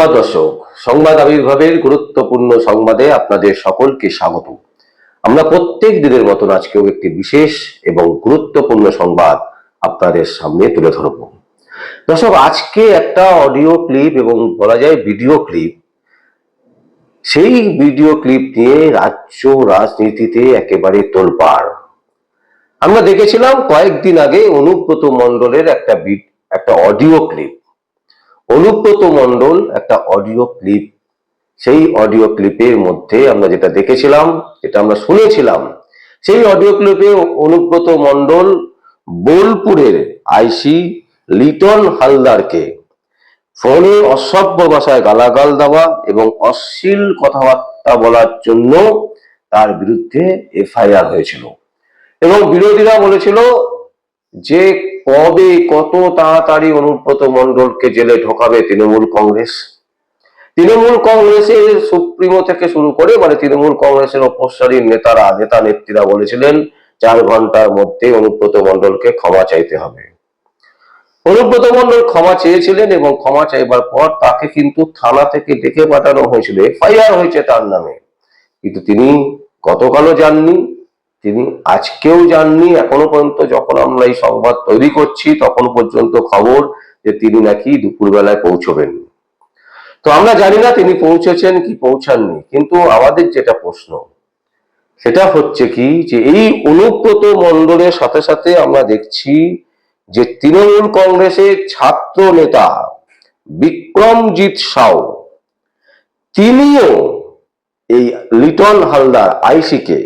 নমস্কার দর্শক, সংবাদ আবির্ভাবের গুরুত্বপূর্ণ সংবাদে আপনাদের সকলকে স্বাগত আমরা প্রত্যেক দিনের মতন আজকেও একটি বিশেষ এবং গুরুত্বপূর্ণ সংবাদ আপনাদের সামনে তুলে ধরব। দর্শক, আজকে একটা অডিও ক্লিপ এবং বলা যায় ভিডিও ক্লিপ। সেই ভিডিও ক্লিপ নিয়ে রাজ্য রাজনীতিতে একেবারে তোলপাড়। আমরা দেখেছিলাম কয়েকদিন আগে অনুব্রত মণ্ডলের একটা একটা অডিও ক্লিপ। অনুব্রত মণ্ডল একটা অডিও ক্লিপ সেই অডিও ক্লিপের মধ্যে আমরা যেটা দেখেছিলাম, যেটা আমরা শুনেছিলাম, সেই অডিও ক্লিপে অনুব্রত মণ্ডল বোলপুরের আইসি লিটন হালদারকে ফোনে অসভ্য ভাষায় গালাগাল দেওয়া এবং অশ্লীল কথাবার্তা বলার জন্য তার বিরুদ্ধে এফআইআর হয়েছিল। এবং বিরোধীরা বলেছিল যে কবে কত তাড়াতাড়ি অনুব্রত মণ্ডলকে জেলে ঢোকাবে তৃণমূল কংগ্রেস? তৃণমূল কংগ্রেসের সুপ্রিমো থেকে শুরু করে মানে তৃণমূল কংগ্রেসের অপসারীর নেতারা, নেতা নেত্রীরা বলেছিলেন, চার ঘণ্টার মধ্যে অনুব্রত মণ্ডলকে ক্ষমা চাইতে হবে। অনুব্রত মণ্ডল ক্ষমা চেয়েছিলেন এবং ক্ষমা চাইবার পর তাকে কিন্তু থানা থেকে ডেকে পাঠানো হয়েছিল, এফআইআর হয়েছে তার নামে। কিন্তু তিনি গতকালও যাননি তিনি আজকেও যাননি, এখনও পর্যন্ত যখন আমরা এই সংবাদ তৈরি করছি, তখন পর্যন্ত খবর যে তিনি নাকি দুপুরবেলায় পৌঁছবেন। তো আমরা জানি না তিনি পৌঁছেছেন কি পৌঁছাননি, কিন্তু আমাদের যেটা প্রশ্ন, সেটা হচ্ছে কি যে এই অনুব্রত মণ্ডলের সাথে সাথে আমরা দেখছি যে তৃণমূল কংগ্রেসের ছাত্র নেতা বিক্রমজিৎ সাউ, তিনিও এই লিটন হালদার, আইসিকে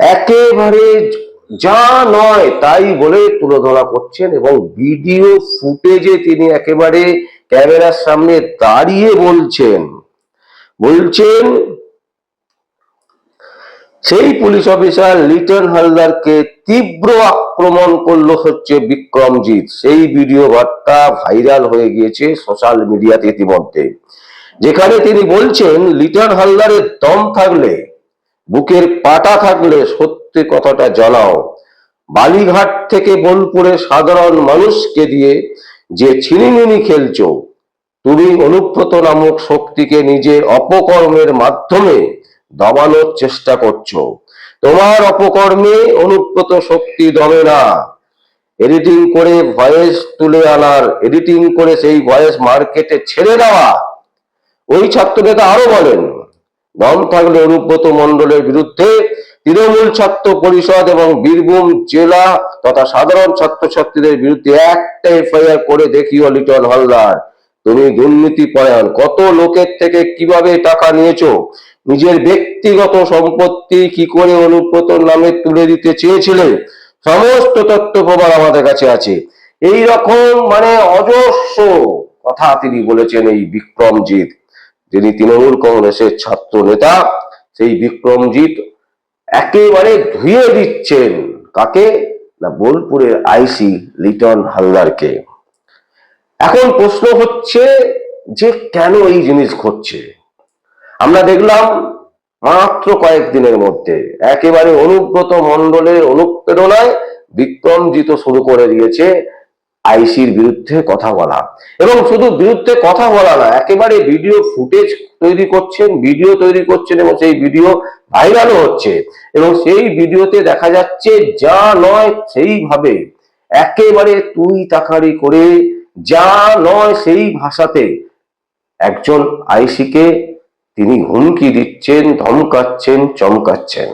একেবারে যা নয় তাই বলে তুলে ধরা করছেন এবং ভিডিও ফুটেজে তিনি একেবারে ক্যামেরার সামনে দাঁড়িয়ে বলছেন। বলছেন, সেই পুলিশ অফিসার লিটন হালদারকে তীব্র আক্রমণ করল হচ্ছে বিক্রমজিৎ। সেই ভিডিও বার্তা ভাইরাল হয়ে গিয়েছে সোশ্যাল মিডিয়াতে ইতিমধ্যে। যেখানে তিনি বলছেন, লিটন হালদারের দম থাকলে বুকের পাটা থাকলে সত্যি কথাটা জানাও। বালিঘাট থেকে বোলপুরে সাধারণ মানুষকে দিয়ে যে ছিনিমিনি খেলছ, তুমি অনুব্রত নামক শক্তিকে নিজের অপকর্মের মাধ্যমে দমানোর চেষ্টা করছ। তোমার অপকর্মে অনুব্রত শক্তি দমে না। এডিটিং করে ভয়েস তুলে আনার, এডিটিং করে সেই ভয়েস মার্কেটে ছেড়ে দেওয়া। ওই ছাত্র নেতা আরও বলেন দম থাকলে অনুব্রত মণ্ডলের বিরুদ্ধে তৃণমূল ছাত্র পরিষদ এবং বীরভূম জেলা তথা সাধারণ ছাত্রছাত্রীদের বিরুদ্ধে একটা এফআইআর করে দেখিও লিটন হালদার। তুমি দুর্নীতি পরায়ণ। কত লোকের থেকে কীভাবে টাকা নিয়েছো? নিজের ব্যক্তিগত সম্পত্তি কি করে অনুব্রতর নামে তুলে দিতে চেয়েছিলে? সমস্ত তথ্য প্রমাণ আমাদের কাছে আছে। এই রকম মানে অজস্র কথা তিনি বলেছেন এই বিক্রমজিৎ। যিনি তৃণমূল কংগ্রেসের ছাত্র নেতা, সেই বিক্রমজিৎ একেবারে ধুয়ে দিচ্ছেন। কাকে? না, বোলপুরের আইসি লিটন হালদারকে। এখন প্রশ্ন হচ্ছে যে কেন এই জিনিস ঘটছে? আমরা দেখলাম মাত্র কয়েকদিনের মধ্যে একেবারে অনুব্রত মণ্ডলের অনুপ্রেরণায় বিক্রমজিৎ শুরু করে দিয়েছে আইসির বিরুদ্ধে কথা বলা। এবং শুধু বিরুদ্ধে কথা বলা না, একেবারে ভিডিও ফুটেজ তৈরি করছেন, ভিডিও তৈরি করছেন এবং সেই ভিডিও ভাইরালও হচ্ছে। এবং সেই ভিডিওতে দেখা যাচ্ছে, যা নয় সেইভাবে একেবারে তুই তাকারি করে, যা নয় সেই ভাষাতে একজন আইসিকে তিনি হুমকি দিচ্ছেন, ধমকাচ্ছেন, চমকাচ্ছেন।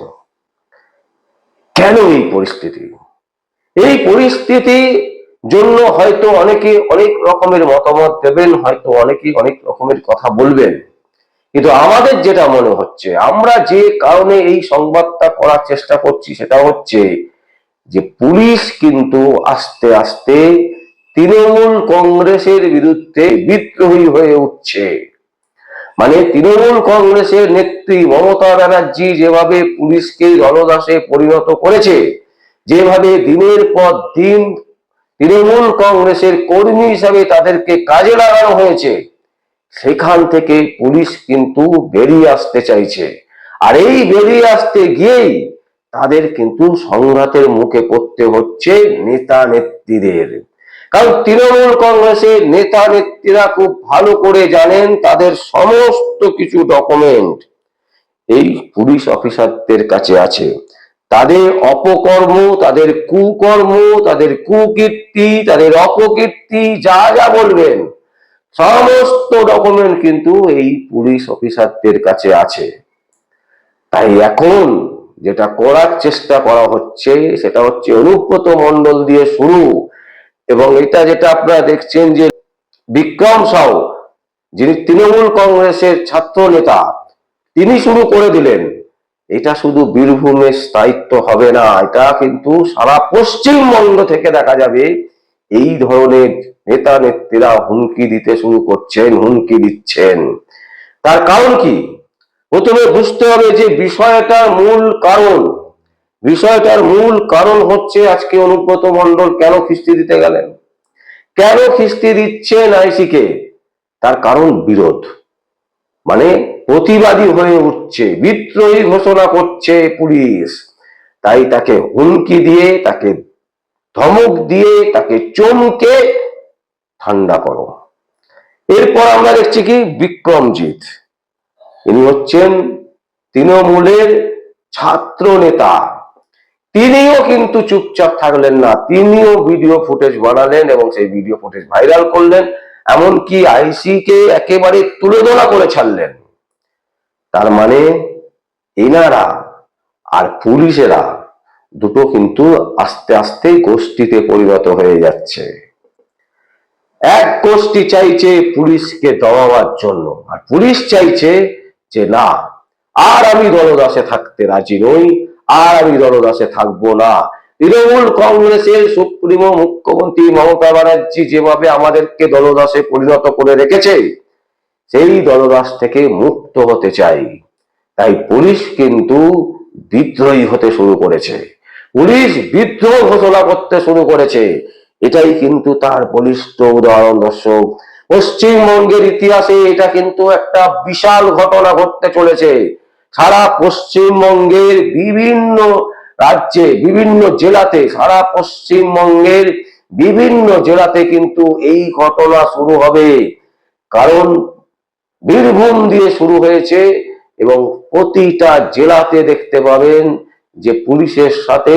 কেন এই পরিস্থিতি? এই পরিস্থিতি জন্য হয়তো অনেকে অনেক রকমের মতামত দেবেন, হয়তো অনেকে অনেক রকমের কথা বলবেন। কিন্তু আমাদের যেটা মনে হচ্ছে, আমরা যে কারণে এই সংবাদটা করার চেষ্টা করছি সেটা হচ্ছে যে পুলিশ কিন্তু আস্তে আস্তে তৃণমূল কংগ্রেসের বিরুদ্ধে বিদ্রোহী হয়ে উঠছে। মানে তৃণমূল কংগ্রেসের নেত্রী মমতা ব্যানার্জি যেভাবে পুলিশকে জনদাসে পরিণত করেছে, যেভাবে দিনের পর দিন তৃণমূল কংগ্রেসের কর্মী হিসাবে তাদেরকে কাজে লাগানো হয়েছে। সেখান থেকে পুলিশ কিন্তু বেরিয়ে আসতে চাইছে। আর এই বেরিয়ে আসতে গিয়েই তাদের কিন্তু সংঘাতের মুখে পড়তে হচ্ছে নেতা নেত্রীদের। কারণ তৃণমূল কংগ্রেসের নেতা নেত্রীরা খুব ভালো করে জানেন তাদের সমস্ত কিছু ডকুমেন্ট এই পুলিশ অফিসারদের কাছে আছে। তাদের অপকর্ম, তাদের কুকর্ম, তাদের কুকীর্তি, তাদের অপকীর্তি যা যা বলবেন, সমস্ত ডকুমেন্ট কিন্তু এই পুলিশ অফিসারদের কাছে আছে। তাই এখন যেটা করার চেষ্টা করা হচ্ছে, সেটা হচ্ছে অনুব্রত মণ্ডল দিয়ে শুরু। এবং এটা যেটা আপনারা দেখছেন যে বিক্রম সাউ, যিনি তৃণমূল কংগ্রেসের ছাত্র নেতা তিনি শুরু করে দিলেন। এটা শুধু বীরভূমে স্থায়িত্ব হবে না, এটা কিন্তু সারা পশ্চিমবঙ্গ থেকে দেখা যাবে। এই ধরনের নেতা নেত্রীরা হুমকি দিতে শুরু করছেন, হুমকি দিচ্ছেন। তার কারণ কি? প্রথমে বুঝতে হবে যে বিষয়টার মূল কারণ। বিষয়টার মূল কারণ হচ্ছে আজকে অনুব্রত মণ্ডল কেন খিস্তি দিতে গেলেন? কেন খিস্তি দিচ্ছেন আইসিকে? তার কারণ বিরোধ। মানে প্রতিবাদী হয়ে উঠছে, বিদ্রোহী ঘোষণা করছে পুলিশ। তাই তাকে হুমকি দিয়ে, তাকে ধমক দিয়ে, তাকে চমকে ঠান্ডা করো। এরপর আমরা দেখছি কি? বিক্রমজিৎ। ইনি হচ্ছেন তৃণমূলের ছাত্র নেতা। তিনিও কিন্তু চুপচাপ থাকলেন না, তিনিও ভিডিও ফুটেজ বানালেন এবং সেই ভিডিও ফুটেজ ভাইরাল করলেন, এমনকি আইসি কে একেবারে তুলে ধরা করে ছাড়লেন। তার মানে এনারা আর পুলিশেরা দুটো কিন্তু আস্তে আস্তে গোষ্ঠীতে পরিণত হয়ে যাচ্ছে। এক গোষ্ঠী চাইছে পুলিশকে দমাবার জন্য, আর পুলিশ চাইছে যে না, আর আমি দলদাসে থাকতে রাজি নই, আর আমি দলদাসে থাকব না। তৃণমূল কংগ্রেসের সুপ্রিমো মুখ্যমন্ত্রী মমতা ব্যানার্জি যেভাবে আমাদেরকে দলদাসে পরিণত করে রেখেছে সেই দলদাস থেকে মুক্ত হতে চাই। তাই পুলিশ কিন্তু বিদ্রোহী হতে শুরু করেছে। পুলিশ বিদ্রোহ ঘোষণা করতে শুরু করেছে। এটাই কিন্তু তার বলিষ্ঠ উদাহরণ, দর্শক। পশ্চিমবঙ্গের ইতিহাসে এটা কিন্তু একটা বিশাল ঘটনা ঘটতে চলেছে। সারা পশ্চিমবঙ্গের বিভিন্ন রাজ্যে, বিভিন্ন জেলাতে, সারা পশ্চিমবঙ্গের বিভিন্ন জেলাতে কিন্তু এই ঘটনা শুরু হবে। কারণ বীরভূম দিয়ে শুরু হয়েছে এবং প্রতিটা জেলাতে দেখতে পাবেন যে পুলিশের সাথে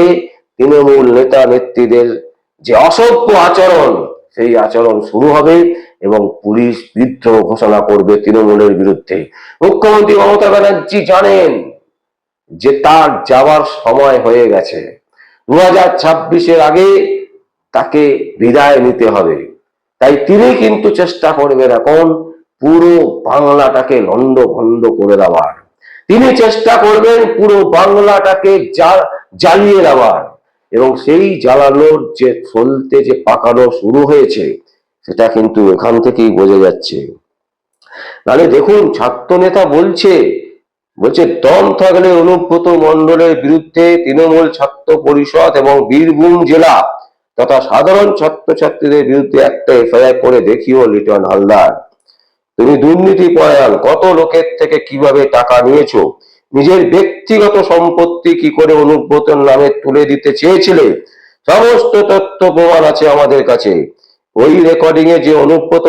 তৃণমূল নেতা নেত্রীদের যে অসভ্য আচরণ, সেই আচরণ শুরু হবে এবং পুলিশ বিদ্রোহ ঘোষণা করবে তৃণমূলের বিরুদ্ধে। মুখ্যমন্ত্রী মমতা ব্যানার্জি জানেন যে তার যাওয়ার সময় হয়ে গেছে। দু হাজার ছাব্বিশের আগে তাকে বিদায় নিতে হবে। তাই তিনি কিন্তু চেষ্টা করবেন এখন পুরো বাংলাটাকে লন্ড ভন্ড করে দেওয়ার। তিনি চেষ্টা করবেন পুরো বাংলাটাকে জ্বালিয়ে দেওয়ার। এবং সেই জ্বালানোর যে চলতে যে পাকানো শুরু হয়েছে, সেটা কিন্তু এখান থেকেই বোঝা যাচ্ছে। তাহলে দেখুন ছাত্র নেতা বলছে বলছে, দম থাকলে অনুব্রত মণ্ডলের বিরুদ্ধে তৃণমূল ছাত্র পরিষদ এবং বীরভূম জেলা তথা সাধারণ ছাত্রছাত্রীদের বিরুদ্ধে একটা এফআইআর করে দেখিও লিটন হালদার। তুমি দুর্নীতি পরায়ণ, কত লোকের থেকে কীভাবে টাকা নিয়েছো? নিজের ব্যক্তিগত সম্পত্তি কি করে অনুব্রতর নামে তুলে দিতে চেয়েছিলে? সমস্ত তথ্য প্রমাণ আছে আমাদের কাছে। ওই রেকর্ডিং এ যে অনুব্রত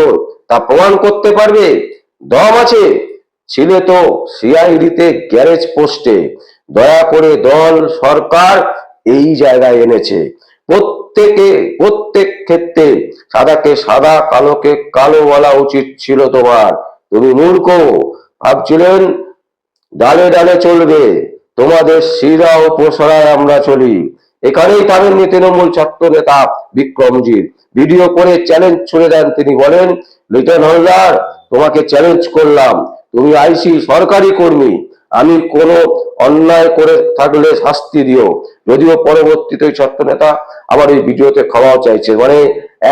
তা প্রমাণ করতে পারবে? দম আছে? ছিল তো সিআইডিতে গ্যারেজ পোস্টে। দয়া করে দল, সরকার এই জায়গায় এনেছে। প্রত্যেকে, প্রত্যেক ক্ষেত্রে সাদাকে সাদা, কালোকে কালো বলা উচিত ছিল তোমার। তুমি মূর্খ, ভাবছিলেন, ডালে ডালে চলবে। তোমাদের শিরা ও প্রসারায় আমরা চলি। এখানেই পারেননি তৃণমূল ছাত্র নেতা বিক্রমজিৎ। ভিডিও করে চ্যালেঞ্জ ছুড়ে দেন তিনি, বলেন, লিটন হলদার, তোমাকে চ্যালেঞ্জ করলাম। তুমি আইসি সরকারি কর্মী আমি কোনো অন্যায় করে থাকলে শাস্তি দিও। যদিও পরবর্তীতে ওই ছাত্র নেতা আবার এই ভিডিওতে ক্ষমাও চাইছে। মানে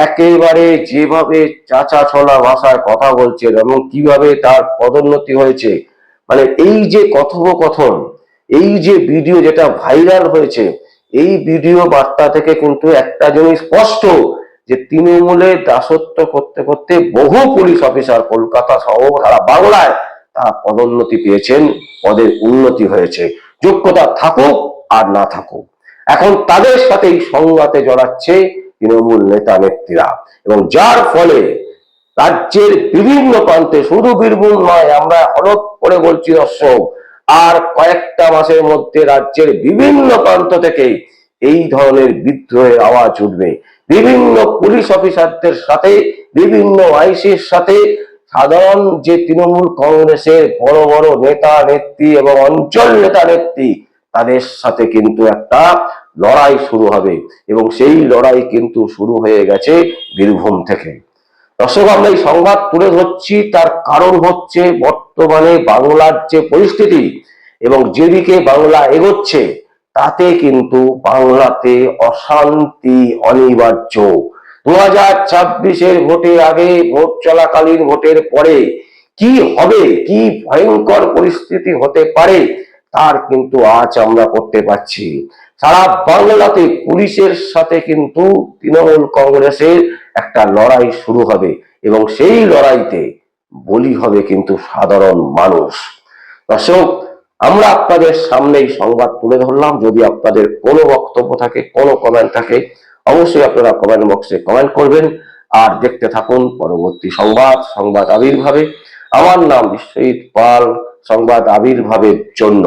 একেবারে যেভাবে চাচা ছলা ভাষায় কথা বলছেন এবং কীভাবে তার পদোন্নতি হয়েছে মানে এই যে কথোপকথন, এই যে ভিডিও যেটা ভাইরাল হয়েছে, এই ভিডিও বার্তা থেকে কিন্তু একটা জিনিস স্পষ্ট, যে তৃণমূলে দাসত্ব করতে করতে বহু পুলিশ অফিসার কলকাতা সহ সারা বাংলায় তারা পদোন্নতি পেয়েছেন, পদের উন্নতি হয়েছে। যোগ্যতা থাকুক আর না থাকুক। এখন তাদের সাথেই সংঘাতে জড়াচ্ছে তৃণমূল নেতা নেত্রীরা। এবং যার ফলে রাজ্যের বিভিন্ন প্রান্তে শুধু বীরভূম নয়, আমরা হলপ করে বলছি দর্শক আর কয়েকটা মাসের মধ্যে রাজ্যের বিভিন্ন প্রান্ত থেকে এই ধরনের বিদ্রোহের আওয়াজ উঠবে। বিভিন্ন পুলিশ অফিসারদের সাথে, বিভিন্ন আইসির সাথে সাধারণ যে তৃণমূল কংগ্রেসের বড় বড় নেতা, নেত্রী এবং অঞ্চল নেতা, নেত্রী, তাদের সাথে কিন্তু একটা লড়াই শুরু হবে এবং সেই লড়াই কিন্তু শুরু হয়ে গেছে বীরভূম থেকে। দর্শক, আমরা এই সংবাদ তুলে ধরছি, তার কারণ হচ্ছে বর্তমানে বাংলার যে পরিস্থিতি এবং যেদিকে বাংলা এগোচ্ছে, তাতে কিন্তু বাংলাতে অশান্তি অনিবার্য। দু হাজার ছাব্বিশের ভোটের আগে ভোট চলাকালীন ভোটের পরে কি হবে, কি ভয়ঙ্কর পরিস্থিতি হতে পারে, তার কিন্তু আজ আমরা করতে পারছি। সারা বাংলাতে পুলিশের সাথে কিন্তু তৃণমূল কংগ্রেসের একটা লড়াই শুরু হবে এবং সেই লড়াইতে বলি হবে কিন্তু সাধারণ মানুষ। দর্শক, আমরা আপনাদের সামনে সংবাদ তুলে ধরলাম। যদি আপনাদের কোনো বক্তব্য থাকে, কোনো কমেন্ট থাকে অবশ্যই আপনারা কমেন্ট বক্সে কমেন্ট করবেন। আর দেখতে থাকুন পরবর্তী সংবাদ সংবাদ আবির্ভাবে। আমার নাম বিশ্বজিৎ পাল, সংবাদ আবির্ভাবের জন্য।